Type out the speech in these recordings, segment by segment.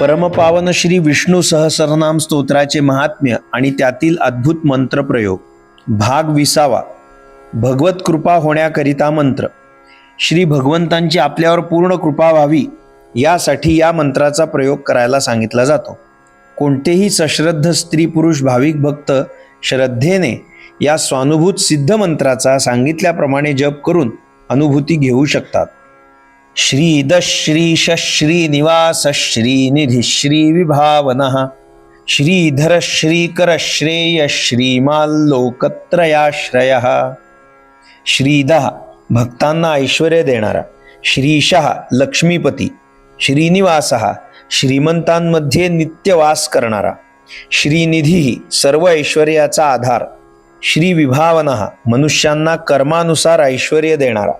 परमपावन श्री विष्णू सहस्रनाम स्तोत्राचे महात्म्य आणि त्यातील अद्भुत मंत्रप्रयोग. भाग विसावा. भगवत कृपा होण्याकरिता मंत्र. श्री भगवंतांची आपल्यावर पूर्ण कृपा व्हावी यासाठी या मंत्राचा प्रयोग करायला सांगितला जातो. कोणतेही सश्रद्ध स्त्री पुरुष भाविक भक्त श्रद्धेने या स्वानुभूत सिद्ध मंत्राचा सांगितल्याप्रमाणे जप करून अनुभूती घेऊ शकतात. श्रीद श्रीश श्रीनिवास श्री विभावन श्रीधर श्रीकर श्रेय श्रीमाल्लोकत्रयाश्रय श्रीद भक्तांना ऐश्वर देणारा श्रीशः लक्ष्मीपती श्रीनिवास श्रीमंतांमध्ये नित्यवास करणारा श्रीनिधी सर्व ऐश्वर्याचा आधार. श्रीविभावन मनुष्यांना कर्मानुसार ऐश्वर देणारा.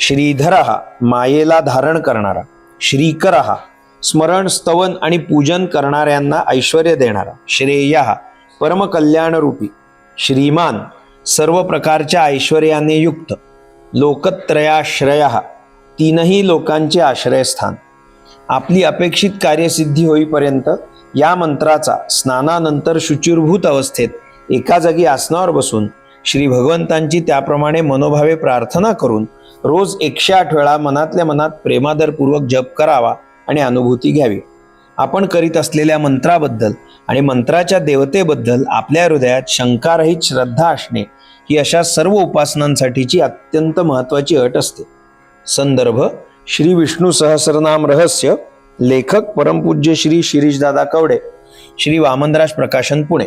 श्रीधर मायेला धारण करणारा. श्रीकर स्मरण स्तवन आणि पूजन करणाऱ्यांना ऐश्वर देणारा. श्रेय परमकल्याणरूपी. श्रीमान सर्व प्रकारच्या ऐश्वर्याने युक्त. लोकत्रयाश्रय तीनही लोकांचे आश्रयस्थान. आपली अपेक्षित कार्यसिद्धी होईपर्यंत या मंत्राचा स्नानानंतर शुचिरभूत अवस्थेत एका जागी आसनावर बसून श्री भगवंतांची त्याप्रमाणे मनोभावे प्रार्थना करून रोज एकशे आठ वेळा मनातल्या मनात प्रेमादरपूर्वक जप करावा आणि अनुभूती घ्यावी. आपण करीत असलेल्या मंत्राबद्दल आणि मंत्राच्या देवतेबद्दल आपल्या हृदयात शंकारहित श्रद्धा असणे ही अशा सर्व उपासनांसाठीची अत्यंत महत्वाची अट असते. संदर्भ श्री विष्णू सहस्रनाम रहस्य लेखक परमपूज्य श्री शिरीषदादा कवडे श्री वामनराज प्रकाशन पुणे.